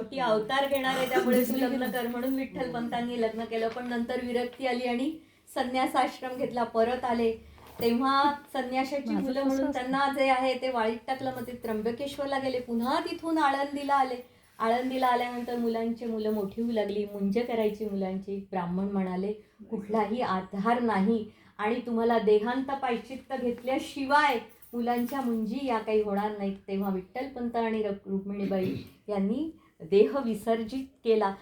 ती अवतार घेणार आहे त्यामुळे तू लग्न कर म्हणून विठ्ठल पंतांनी लग्न केलं. पण नंतर विरक्ती आली आणि संन्यास आश्रम घेतला परत आले. तेव्हा संन्यासाची माझं मुलं म्हणून? त्यांना जे आहे ते वाळीत टाकलं. मग ते त्र्यंबकेश्वरला गेले. पुन्हा तिथून आळंदीला आले. आळंदीला आल्यानंतर मुलांची मुलं मोठी होऊ लागली. मुंज करायची मुलांची. ब्राह्मण म्हणाले कुठलाही आधार नाही. आणि तुम्हाला देहांत पायचित्त घेतल्याशिवाय मुलांच्या मुंजी या काही होणार नाहीत. तेव्हा विठ्ठलपंत आणि रक- रुक्मिणीबाई यांनी देह विसर्जित केला.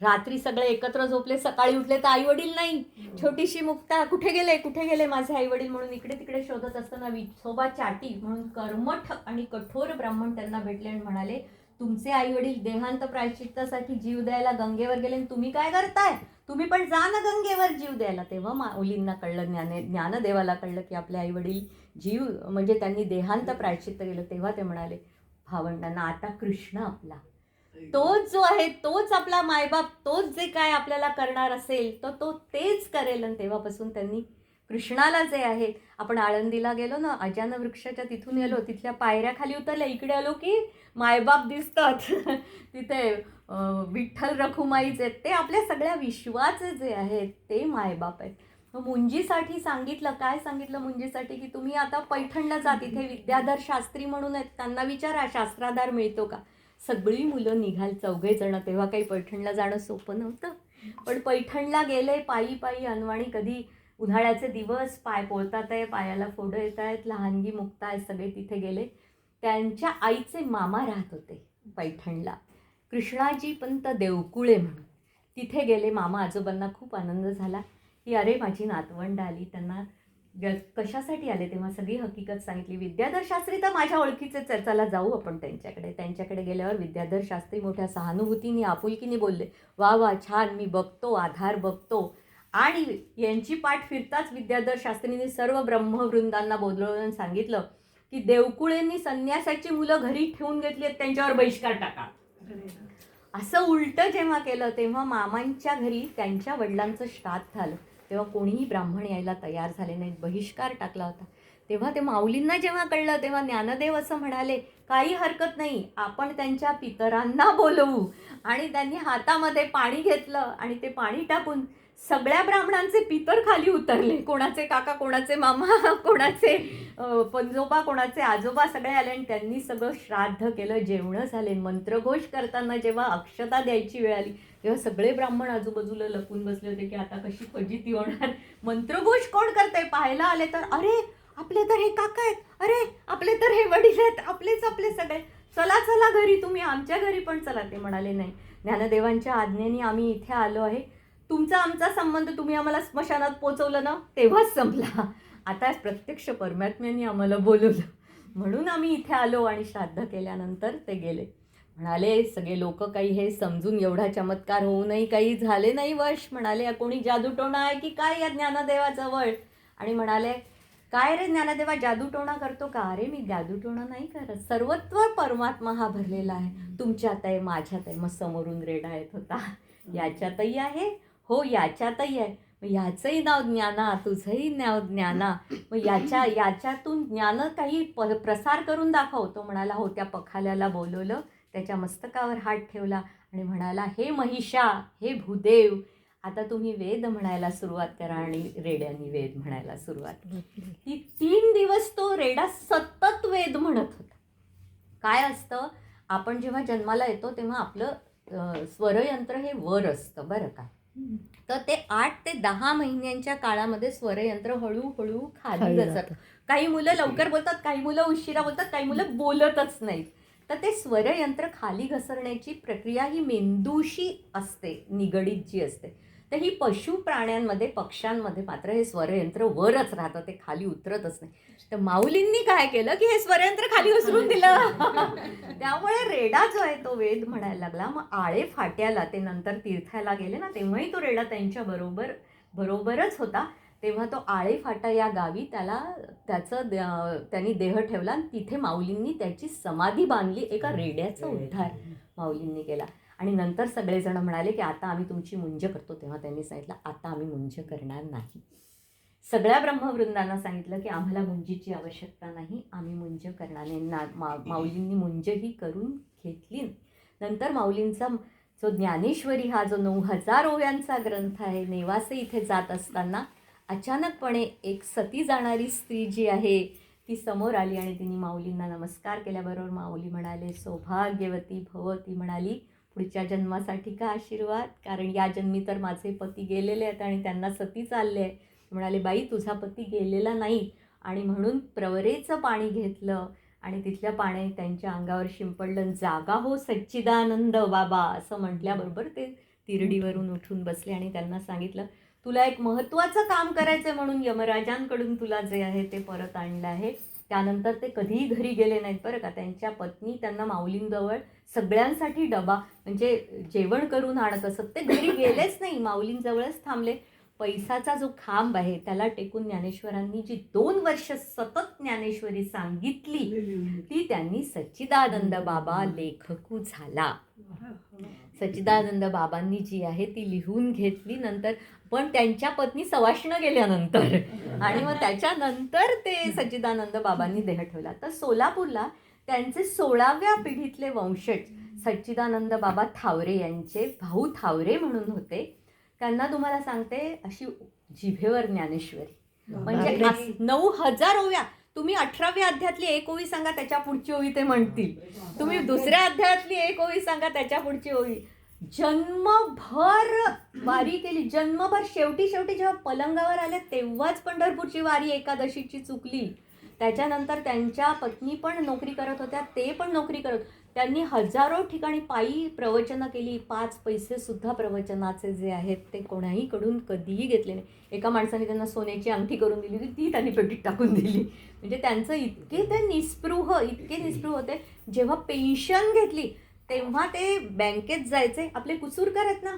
रात्री सगळे एकत्र झोपले सकाळी उठले तर आई वडील नाही. छोटीशी मुक्ता कुठे गेले? कुठे गेले? माझे आई वडील म्हणून इकडे तिकडे शोधत असताना विठोबा चाटी म्हणून कर्मठ आणि कठोर ब्राह्मण त्यांना भेटले आणि म्हणाले तुमचे आई वडील देहांत प्रायश्चित्तासाठी जीव द्यायला गंगेवर गेले आणि तुम्ही काय करताय? तुम्ही पण जा ना गंगेवर जीव द्यायला. तेव्हा माऊलींना कळलं ज्ञाने ज्ञानदेवाला कळलं की आपले आई वडील जीव म्हणजे त्यांनी देहांत प्रायश्चित्त केलं. तेव्हा ते म्हणाले भावंडांना आता कृष्ण आपला. तोच जो आहे तोच आपला मायबाप तोच जे काय आपल्याला करणार असेल तर तो तेच करेल. आणि तेव्हापासून त्यांनी कृष्णाला जे आहे आपण आळंदीला गेलो ना अजान वृक्षाच्या तिथून गेलो तिथल्या पायऱ्या खाली उतरल्या. इकडे आलो की मायबाप दिसतात. तिथे विठ्ठल रखुमाईचे आहेत. ते आपल्या सगळ्या विश्वाचे जे आहेत ते मायबाप आहेत. मग मुंजीसाठी सांगितलं. काय सांगितलं मुंजीसाठी? की तुम्ही आता पैठणला जा. तिथे विद्याधर शास्त्री म्हणून आहेत. त्यांना विचारा शास्त्राधार मिळतो का? सगळी मुलं निघाल चौघे जण तेव्हा काही पैठणला जाणं सोपं नव्हतं. पण पैठणला गेले पायी पायी अनवाणी कधी उन्हाळ्याचे दिवस पाय पोळतात आहे पायाला फोडं येत आहेत लहानगी मुक्ता आहे सगळे तिथे गेले. त्यांच्या आईचे मामा राहत होते पैठणला. कृष्णाजी पंत देवकुळे म्हणून. तिथे गेले मामा आजोबांना खूप आनंद झाला की अरे माझी नातवंड आली त्यांना कशासाठी आले तेव्हा सगळी हकीकत सांगितली. विद्याधर शास्त्री तर माझ्या ओळखीचे चर्चाला जाऊ आपण त्यांच्याकडे. त्यांच्याकडे गेल्यावर विद्याधर शास्त्री मोठ्या सहानुभूतीने आपुलकीने बोलले वा वा छान. मी बघतो आधार बघतो. आणि यांची पाठ फिरताच विद्याधर शास्त्रींनी सर्व ब्रह्मवृंदांना बोलवून सांगितलं की देवकुळेंनी संन्यासाची मुलं घरी ठेवून घेतली आहेत. त्यांच्यावर बहिष्कार टाका. असं उलटं जेव्हा केलं तेव्हा मामांच्या घरी त्यांच्या वडिलांचं श्राद्ध झालं. तेव्हा कोणीही ब्राह्मण यायला तयार झाले नाहीत बहिष्कार टाकला होता. तेव्हा ते माऊलींना जेव्हा कळलं तेव्हा ज्ञानदेव असं म्हणाले काही हरकत नाही आपण त्यांच्या पितरांना बोलवू. आणि त्यांनी हातामध्ये पाणी घेतलं आणि ते पाणी टाकून सगळ्या ब्राह्मणांचे पितर खाली उतरले. कोणाचे काका कोणाचे मामा कोणाचे पंजोबा कोणाचे आजोबा सगळे आले आणि त्यांनी सगळं श्राद्ध केलं जेवणं झाले. मंत्रघोष करताना जेव्हा अक्षता द्यायची वेळ आली तेव्हा सगळे ब्राह्मण आजूबाजूला लपून बसले होते की आता कशी फजिती होणार? मंत्रघोष कोण करते पाहायला आले तर अरे आपले तर हे काका आहेत. अरे आपले तर हे वडील आहेत. आपलेच आपले सगळे. चला चला घरी तुम्ही आमच्या घरी पण चला ते म्हणाले. नाही ज्ञानदेवांच्या आज्ञेने आम्ही इथे आलो आहे. तुमचा आमचा संबंध तुम्ही आम्हाला स्मशानात पोचवलं ना तेव्हाच संपला. आता प्रत्यक्ष परमात्म्याने आम्हाला बोलवलं. म्हणून आम्ही इथे आलो आणि श्राद्ध केल्यानंतर ते गेले. म्हणाले सगळे लोक काही हे समजून एवढा चमत्कार होऊनही काही झाले नाही वश. म्हणाले कोणी जादूटोणा आहे की काय या ज्ञानदेवाचं वळ? आणि म्हणाले काय रे ज्ञानदेवा जादूटोणा करतो का? अरे मी जादूटोणा नाही करत. सर्वत्व परमात्मा हा भरलेला आहे. तुमच्यात आहे माझ्यात आहे. मग समोरून रेडा येत होता. याच्यातही आहे. हो याच्यातही आहे. मग याचंही नाव ज्ञाना तुझंही नाव ज्ञाना. मग याच्या याच्यातून ज्ञान काही प प्रसार करून दाखव. तो म्हणाला हो त्या पखाल्याला बोलवलं. त्याच्या मस्तकावर हात ठेवला आणि म्हणाला हे महिषा हे भूदेव. आता तुम्ही वेद म्हणायला सुरुवात करा आणि रेड्यानी वेद म्हणायला सुरुवात. ती तीन दिवस तो रेडा सतत वेद म्हणत होता. काय असतं? आपण जेव्हा जन्माला येतो तेव्हा आपलं स्वरयंत्र हे वर असतं बरं का? तर ते आठ ते दहा महिन्यांच्या काळामध्ये स्वरयंत्र हळूहळू खाली खाली घसरतं जातं. काही मुलं लवकर बोलतात काही मुलं उशिरा बोलतात काही मुलं बोलतच नाहीत. तर ते स्वरयंत्र खाली घसरण्याची प्रक्रिया ही मेंदूशी असते निगडीत जी असते. तर ही पशु प्राण्यांमध्ये पक्ष्यांमध्ये मात्र हे स्वरयंत्र वरच राहतं ते खाली उतरतच नाही. तर माऊलींनी काय केलं की हे स्वरयंत्र खाली घसरून दिलं. त्यामुळे रेडा जो आहे तो वेद म्हणायला लागला. मग आळे फाट्याला ते नंतर तीर्थाला गेले ना तेव्हाही तो रेडा त्यांच्या बरोबर बरोबरच होता. तेव्हा तो आळे फाटा या गावी त्याला त्याचं त्यांनी देह ठेवला आणि तिथे माऊलींनी त्याची समाधी बांधली एका रेड्याचा उद्धार. माऊलींनी केला. आणि नंतर सगळेजण म्हणाले की आता आम्ही तुमची मुंज करतो. तेव्हा त्यांनी सांगितलं आता आम्ही मुंज करणार नाही. सगळ्या ब्रह्मवृंदांना सांगितलं की आम्हाला मुंजीची आवश्यकता नाही आम्ही मुंज करणार नाही ना मा माऊलींनी मुंज ही करून घेतली. नंतर माऊलींचा जो ज्ञानेश्वरी हा जो नऊ हजार ओव्यांचा ग्रंथ आहे नेवासे इथे जात असताना अचानकपणे एक सती जाणारी स्त्री जी आहे ती समोर आली आणि तिने माऊलींना नमस्कार केल्याबरोबर माऊली म्हणाले सौभाग्यवती भव ती म्हणाली पुढच्या जन्मासाठी का आशीर्वाद? कारण या जन्मी तर माझे पती गेलेले आहेत आणि त्यांना सती चालले आहे. म्हणाले बाई तुझा पती गेलेला नाही. आणि म्हणून प्रवरेचं पाणी घेतलं आणि तिथल्या पाणी त्यांच्या अंगावर शिंपडलं जागा हो सच्चिदानंद बाबा असं म्हटल्याबरोबर ते तिरडीवरून उठून बसले आणि त्यांना सांगितलं तुला एक महत्त्वाचं काम करायचं आहे म्हणून यमराजांकडून तुला जे आहे ते परत आणलं आहे. त्यानंतर ते कधीही घरी गेले नाहीत बरं का. त्यांच्या पत्नी त्यांना माऊलींजवळ सगळ्यांसाठी डबा म्हणजे जेवण करून आणत असत. ते घरी गेलेच नाही माऊलींजवळच थांबले. पैसाचा जो खांब आहे त्याला टेकून ज्ञानेश्वरांनी जी दोन वर्ष सतत ज्ञानेश्वरी सांगितली ती त्यांनी सच्चिदानंद बाबा लेखकू झाला. सच्चिदानंद बाबांनी जी आहे ती लिहून घेतली नंतर पण त्यांच्या पत्नी सवाष्ण गेल्यानंतर. आणि मग त्याच्यानंतर ते सच्चिदानंद बाबांनी देह ठेवला. तर सोलापूरला त्यांचे सोळाव्या पिढीतले वंशज सच्चिदानंद बाबा थावरे यांचे भाऊ थावरे म्हणून होते. त्यांना तुम्हाला सांगते अशी जिभेवर ज्ञानेश्वरी. म्हणजे नऊ हजार ओव्या तुम्ही अठराव्या अध्यातली एक ओवी सांगा त्याच्या पुढची ओवी ते म्हणतील. तुम्ही दुसऱ्या अध्यायातली एक ओवी सांगा त्याच्या पुढची ओवी जन्मभर वारी केली. जन्मभर शेवटी शेवटी जेव्हा पलंगावर आले तेव्हाच पंढरपूरची वारी एकादशीची चुकली. त्याच्यानंतर त्यांच्या पत्नी पण नोकरी करत होत्या ते पण नोकरी करत त्यांनी हजारो ठिकाणी पायी प्रवचनं केली. पाच पैसे सुद्धा प्रवचनाचे जे आहेत ते कोणाहीकडून कधीही घेतले नाही. एका माणसाने त्यांना सोन्याची अंगठी करून दिली होती ती त्यांनी पेटीत टाकून दिली. म्हणजे त्यांचं इतके ते निस्पृह इतके निस्पृह होते. जेव्हा पेन्शन घेतली तेव्हा ते बँकेत जायचे. आपले कुसूरकर आहेत ना?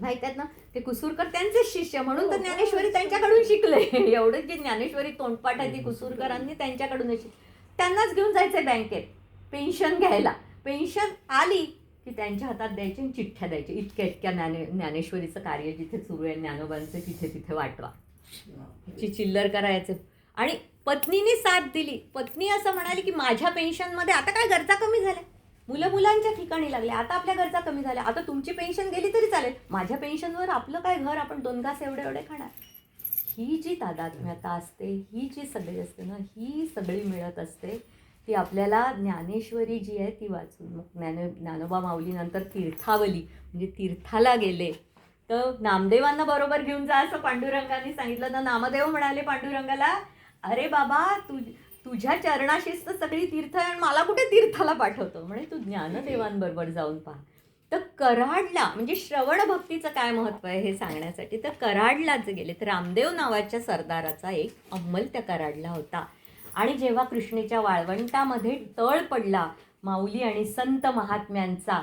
माहीत आहेत ना? ते कुसूरकर त्यांचे शिष्य म्हणून तर ज्ञानेश्वरी त्यांच्याकडून शिकले. एवढं जी ज्ञानेश्वरी तोंडपाठ आहे ती कुसूरकरांनी त्यांच्याकडूनच शिक त्यांनाच घेऊन जायचे बँकेत. पेन्शन घ्यायला. पेन्शन आली की त्यांच्या हातात द्यायची आणि चिठ्ठ्या द्यायची इतक्या इतक्या ज्ञाने ज्ञानेश्वरीचं कार्य जिथे सुरू आहे ज्ञानोबांचं तिथे तिथे वाटवा ची चिल्लर करायचं. आणि पत्नीने साथ दिली. पत्नी असं म्हणाली की माझ्या पेन्शनमध्ये आता काय गरजा कमी झाल्या? मुलं मुलांच्या ठिकाणी लागले. आता आपल्या गरजा कमी झाल्या. आता तुमची पेन्शन गेली तरी चालेल. माझ्या पेन्शनवर आपलं काय घर? आपण दोन घास एवढे एवढे खाणार. ही जी तादात्म्यता असते ही जी सगळी असते ना ही सगळी मिळत असते ती आपल्याला ज्ञानेश्वरी जी आहे ती वाचून मग ज्ञान ज्ञानोबा माऊली नंतर तीर्थावली म्हणजे तीर्थाला गेले. तर नामदेवांना बरोबर घेऊन जा असं पांडुरंगाने सांगितलं. तर नामदेव म्हणाले पांडुरंगाला अरे बाबा तू तुझ्या चरणाशीच तर सगळी तीर्थ आहे आणि मला कुठे तीर्थाला पाठवतो? म्हणजे तू ज्ञानदेवांबरोबर जाऊन पहा. तर कराडला म्हणजे श्रवण भक्तीचं काय महत्त्व आहे हे सांगण्यासाठी तर कराडलाच गेले. तर रामदेव नावाच्या सरदाराचा एक अंमल त्या कराडला होता. आणि जेव्हा कृष्णेच्या वाळवंटामध्ये तळ पडला माऊली आणि संत महात्म्यांचा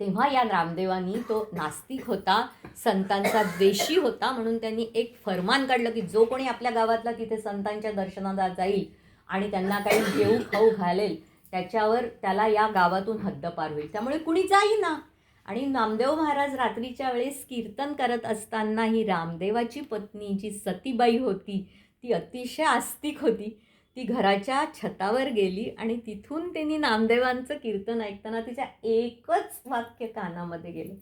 तेव्हा या रामदेवानी तो नास्तिक होता संतांचा द्वेषी होता म्हणून त्यांनी एक फरमान काढलं की जो कोणी आपल्या गावातला तिथे संतांच्या दर्शनाला जाईल आणि त्यांना काही जेऊ खाऊ घालेल त्याच्यावर त्याला या गावातून हद्दपार होईल. त्यामुळे कुणी जाईना. आणि नामदेव महाराज रात्रीच्या वेळेस कीर्तन करत असताना ही रामदेवाची पत्नी जी सतीबाई होती ती अतिशय आस्तिक होती. ती घराच्या छतावर गेली आणि तिथून त्यांनी नामदेवांचं कीर्तन ऐकताना तिच्या एकच वाक्य कानामध्ये गेलं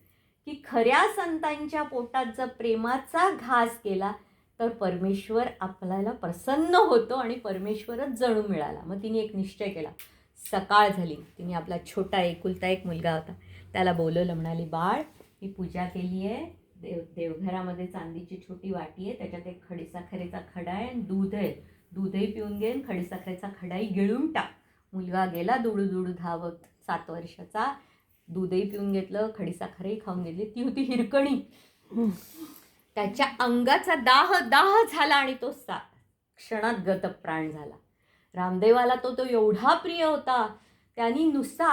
की खऱ्या संतांच्या पोटात जर प्रेमाचा घास केला तर परमेश्वर आपल्याला प्रसन्न होतो आणि परमेश्वरच जणू मिळाला. मग तिने एक निश्चय केला. सकाळ झाली. तिने आपला छोटा एकुलता एक मुलगा होता. त्याला बोलवलं म्हणाली बाळ मी पूजा केली आहे. देव देवघरामध्ये चांदीची छोटी वाटी आहे. त्याच्यात एक खडीसाखरेचा खडा आहे आणि दूध आहे. दूधही पिऊन घेईन खडीसाखरेचा खडाही गिळून टाक. मुलगा गेला दुडू दुडू धावत सात वर्षाचा. दूधही पिऊन घेतलं खडीसाखरही खाऊन घेतली. ती होती हिरकणी. त्याच्या अंगाचा दाह दाह झाला आणि तो सा क्षणात गतप्राण झाला. रामदेवाला तो तो एवढा प्रिय होता. त्यांनी नुसता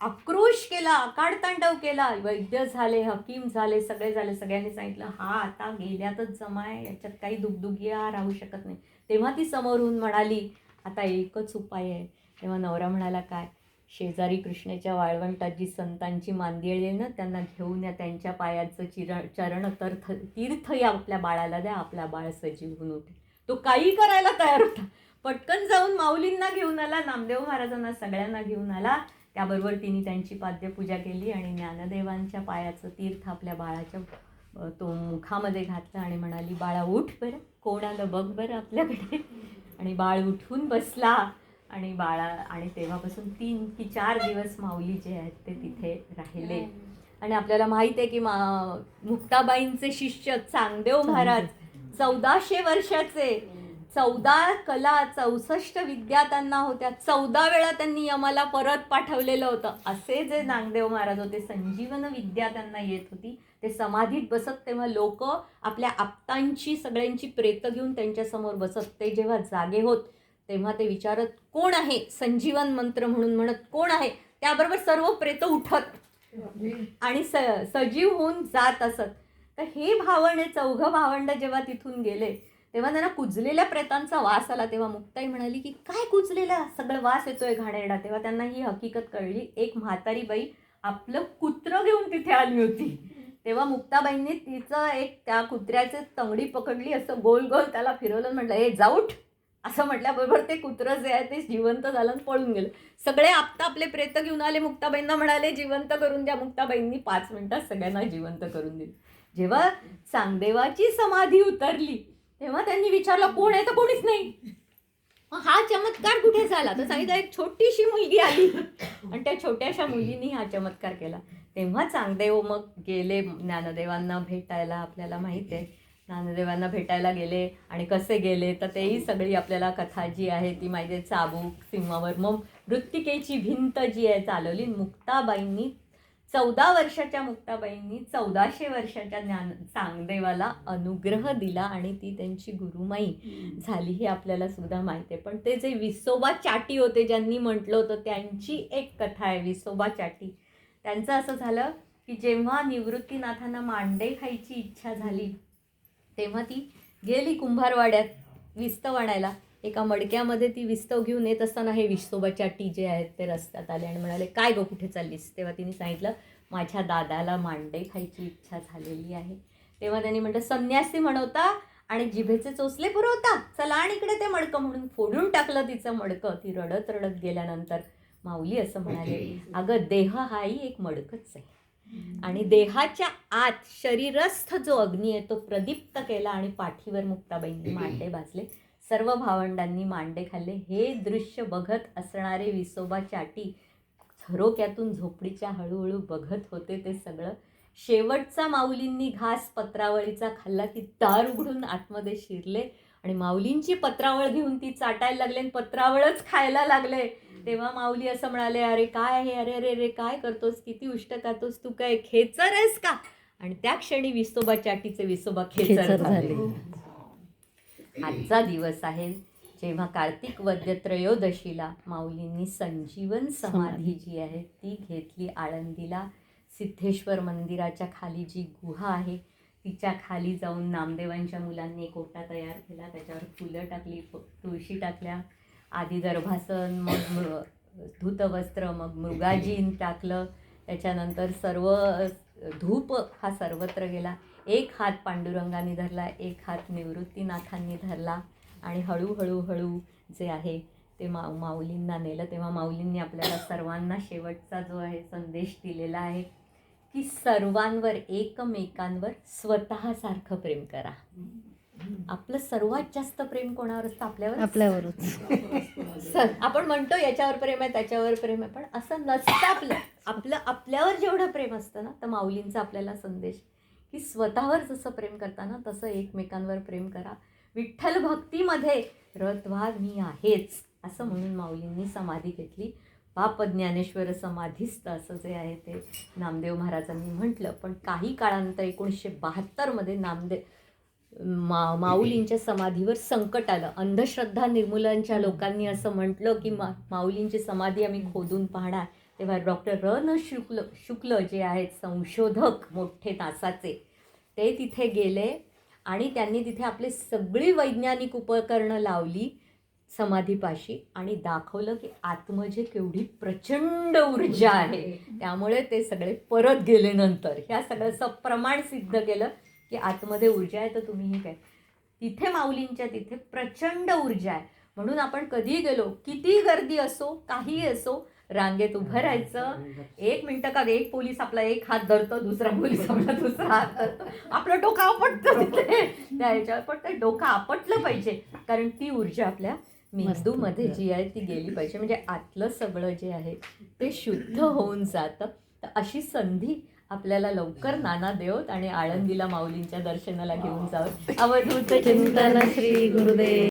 आक्रोश केला आकाडतांडव केला वैद्य झाले हकीम झाले सगळे झाले सगळ्यांनी सांगितलं हा आता गेल्यातच जमाय याच्यात काही दुगदुगिया राहू शकत नाही. तेव्हा ती समोरून म्हणाली आता एकच उपाय आहे. तेव्हा नवरा म्हणाला काय? शेजारी कृष्णेच्या वाळवंटात जी संतांची मांदी आहे ना त्यांना घेऊन या त्यांच्या पायाचं चिर चरण तर तीर्थ या आपल्या बाळाला द्या आपला बाळ सजीव होऊन उठे तो काही करायला तयार होता. पटकन जाऊन माऊलींना घेऊन आला नामदेव महाराजांना सगळ्यांना घेऊन आला त्याबरोबर तिने त्यांची पाद्यपूजा केली आणि ज्ञानदेवांच्या पायाचं तीर्थ आपल्या बाळाच्या तो मुखामध्ये घातलं आणि म्हणाली बाळा उठ बरं. कोण आलं बघ बरं आपल्याकडे. आणि बाळ उठून बसला आणि बाळा आणि तेव्हापासून तीन की चार दिवस माऊली जे आहेत ते तिथे राहिले. आणि आपल्याला माहीत आहे की मा मुक्ताबाईंचे शिष्य चांगदेव महाराज चौदाशे वर्षाचे. चौदा कला चौसष्ट विद्या त्यांना होत्या. चौदा वेळा त्यांनी यमाला परत पाठवलेलं होतं. असे जे नागदेव महाराज होते संजीवन विद्या त्यांना येत होती. ते समाधीत बसत तेव्हा लोक आपल्या आप्तांची सगळ्यांची प्रेतं घेऊन त्यांच्यासमोर बसत. ते जेव्हा जागे होत तेव्हा ते विचारत कोण आहे संजीवन मंत्र म्हणून? म्हणत कोण आहे? त्याबरोबर सर्व प्रेत उठत आणि स सजीव होऊन जात असत. तर हे भावंड चौघं भावंड जेव्हा तिथून गेले तेव्हा त्यांना कुजलेल्या प्रेतांचा वास आला. तेव्हा मुक्ताई म्हणाली की काय कुजलेला? सगळं वास येतोय घाणेरडा. तेव्हा त्यांना ही हकीकत कळली. एक म्हातारी बाई आपलं कुत्रं घेऊन तिथे आली होती. तेव्हा मुक्ताबाईंनी तिचं एक त्या कुत्र्याचे तंगडी पकडली असं गोल गोल त्याला फिरवलं म्हटलं हे जाऊट असं म्हटल्याबरोबर ते कुत्रं जे आहे ते जिवंत झालं पळून गेलं. सगळे आपता आपले प्रेत घेऊन आले. मुक्ताबाईंना म्हणाले जिवंत करून द्या. मुक्ताबाईंनी पाच मिनिटात सगळ्यांना जिवंत करून दिली. जेव्हा चांगदेवाची समाधी उतरली तेव्हा त्यांनी विचारलं कोण आहे? तर कोणीच नाही. हा चमत्कार कुठे झाला? तर सांगितलं एक छोटीशी मुलगी आली. आणि त्या छोट्याशा मुलीनी हा चमत्कार केला. तेव्हा चांगदेव मग गेले ज्ञानदेवांना भेटायला. आपल्याला माहीत आहे. ज्ञानदेवांना भेटायला गेले. आणि कसे गेले? तर तेही सगळी आपल्याला कथा जी आहे ती माहिती आहे. चाबूक सिंहावर. मग मृत्तिकेची भिंत जी आहे चालवली. मुक्ताबाईंनी चौदा वर्षाच्या मुक्ताबाईंनी चौदाशे वर्षाच्या ज्ञान चांगदेवाला अनुग्रह दिला आणि ती त्यांची गुरुमाई झाली हे आपल्याला सुद्धा माहिती आहे. पण ते जे विसोबा चाटी होते ज्यांनी म्हटलं होतं त्यांची एक कथा आहे विसोबा चाटी. त्यांचं असं झालं की जेव्हा निवृत्तीनाथांना मांडे खायची इच्छा झाली तेव्हा ती गेली कुंभारवाड्यात विस्तव आणायला एका मडक्यामध्ये ती विस्तव घेऊन येत असताना हे विसोबा टी जे आहेत ते रस्त्यात आले आणि म्हणाले काय गं कुठे चाललीस? तेव्हा तिने सांगितलं माझ्या दादाला मांडे खायची इच्छा झालेली आहे. तेव्हा त्यांनी म्हटलं संन्यासी म्हणवता आणि जिभेचे चोचले पुरवता. चला आणि इकडे ते मडकं म्हणून फोडून टाकलं तिचं मडकं. ती रडत रडत गेल्यानंतर माऊली असं म्हणाले अगं देह हाही एक मडकच आहे. आणि देहाच्या आत शरीरस्थ जो अग्नी आहे तो प्रदीप्त केला आणि पाठीवर मुक्ताबाईंनी मांडे भाजले. सर्व भावंडांनी मांडे खाल्ले. हे दृश्य बघत असणारे विसोबा चाटी झरोक्यातून झोपडीच्या हळूहळू बघत होते ते सगळं. शेवटचा माऊलींनी घास पत्रावळीचा खाल्ला की दार उघडून आतमध्ये शिरले आणि माऊलींची पत्रावळ घेऊन ती चाटायला लागले आणि पत्रावळच खायला लागले. तेव्हा माऊली असं म्हणाले अरे काय आहे? अरे अरे अरे काय करतोस? किती उष्ट खातोस? तू काय खेचर आहेस का? आणि त्या क्षणी विसोबा चाटीचे विसोबा खेचर झाले. आजचा दिवस आहे. जेव्हा कार्तिक वद्य त्रयोदशीला माऊलींनी संजीवन समाधी जी आहे ती घेतली आळंदीला. सिद्धेश्वर मंदिराच्या खाली जी गुहा आहे तिच्या खाली जाऊन नामदेवांच्या मुलांनी एक ओटा तयार केला. त्याच्यावर फुलं टाकली तुळशी टाकल्या. आधी दर्भासन मग धूतवस्त्र मग मृगाजीन टाकलं. त्याच्यानंतर सर्व धूप हा सर्वत्र गेला. एक हात पांडुरंगाने धरला एक हात निवृत्तीनाथांनी धरला आणि हळूहळू हळू जे आहे ते मा माऊलींना नेलं. तेव्हा माऊलींनी आपल्याला सर्वांना शेवटचा जो आहे संदेश दिलेला आहे की सर्वांवर एकमेकांवर स्वतःसारखं प्रेम करा. आपलं सर्वात जास्त प्रेम कोणावर असतं आपल्यावर आपल्यावरच. सर आपण म्हणतो याच्यावर प्रेम आहे त्याच्यावर प्रेम आहे पण असं नसतं आपलं. आपलं आपल्यावर जेवढं प्रेम असतं ना तर माऊलींचा आपल्याला संदेश की स्वतःवर जसं प्रेम करताना तसं एकमेकांवर प्रेम करा. विठ्ठल भक्तीमध्ये रतवा मी आहेच असं म्हणून माऊलींनी समाधी घेतली. बाप ज्ञानेश्वर समाधीस्त असं जे आहे ते नामदेव महाराजांनी म्हटलं. पण काही काळानंतर एकोणीसशे बहात्तरमध्ये नामदेव मा माऊलींच्या समाधीवर संकट आलं. अंधश्रद्धा निर्मूलनच्या लोकांनी असं म्हटलं की मा माऊलींची समाधी आम्ही खोदून पाहणार. तेव्हा डॉक्टर र न शुक्ल शुक्ल जे आहेत संशोधक मोठे नासाचे ते तिथे गेले आणि त्यांनी तिथे आपली सगळी वैज्ञानिक उपकरणं लावली समाधीपाशी आणि दाखवलं की आतमध्ये केवढी प्रचंड ऊर्जा आहे. त्यामुळे ते सगळे परत गेले नंतर. ह्या सगळ्याचं प्रमाण सिद्ध केलं की आतमध्ये ऊर्जा आहे तर तुम्हीही काय? तिथे माऊलींच्या तिथे प्रचंड ऊर्जा आहे. म्हणून आपण कधीही गेलो किती गर्दी असो काही असो रांगेत उभं राहायचं. एक मिनिटं का एक पोलीस आपला एक हात धरतो दुसरा पोलीस आपला दुसरा हात धरतो. आपलं डोकं आपटतं तिथे. त्या ह्याच्यावर पण ते डोकं आपटलं पाहिजे. कारण ती ऊर्जा आपल्या मेंदूमध्ये जी आहे ती गेली पाहिजे. म्हणजे आतलं सगळं जे आहे ते शुद्ध होऊन जातं. तर अशी संधी आपल्याला लवकर नाना देवत आणि आळंदीला माऊलींच्या दर्शनाला घेऊन जावं. अवधूत चिंतन श्री गुरुदेव.